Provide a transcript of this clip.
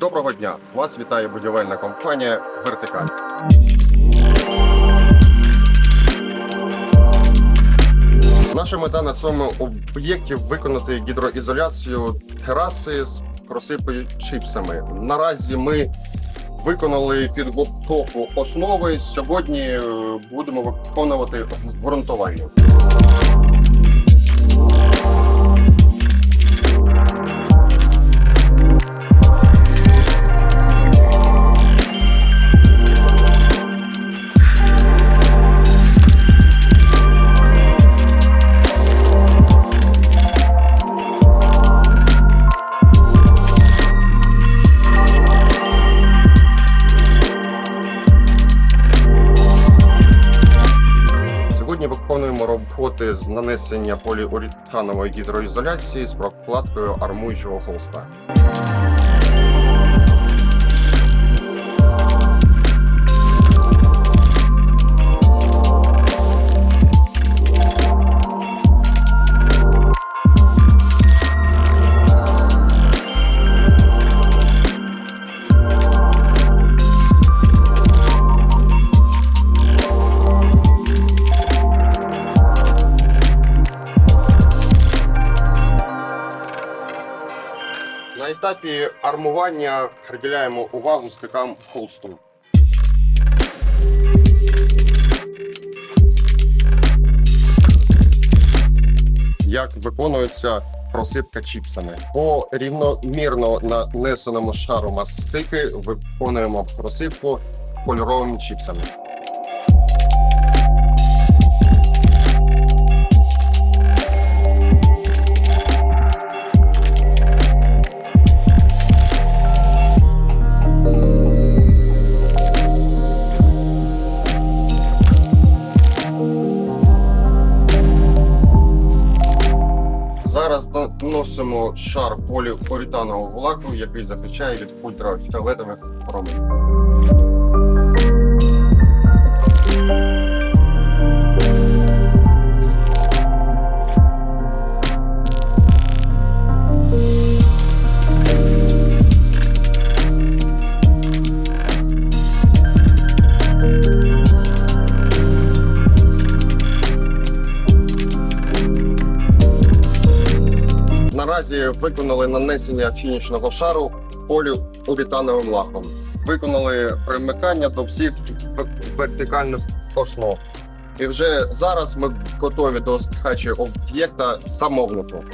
Доброго дня! Вас вітає будівельна компанія Вертикаль. Наша мета на цьому об'єкті виконати гідроізоляцію тераси з просипою чипсами. Наразі ми виконали підготовку основи. Сьогодні е, будемо виконувати ґрунтування. Роботи з нанесення поліуретанової гідроізоляції з прокладкою армуючого холста. На етапі армування приділяємо увагу стикам холсту. Як виконується просипка чіпсами. По рівномірно нанесеному шару мастики виконуємо просипку кольоровими чіпсами. Зараз наносимо шар поліуретанового влаку, який захищає від ультрафіолетових променів. Наразі виконали нанесення фінішного шару полю урітановим лаком. Виконали примикання до всіх вертикальних основ. І вже зараз ми готові до здачі об'єкта замовнику.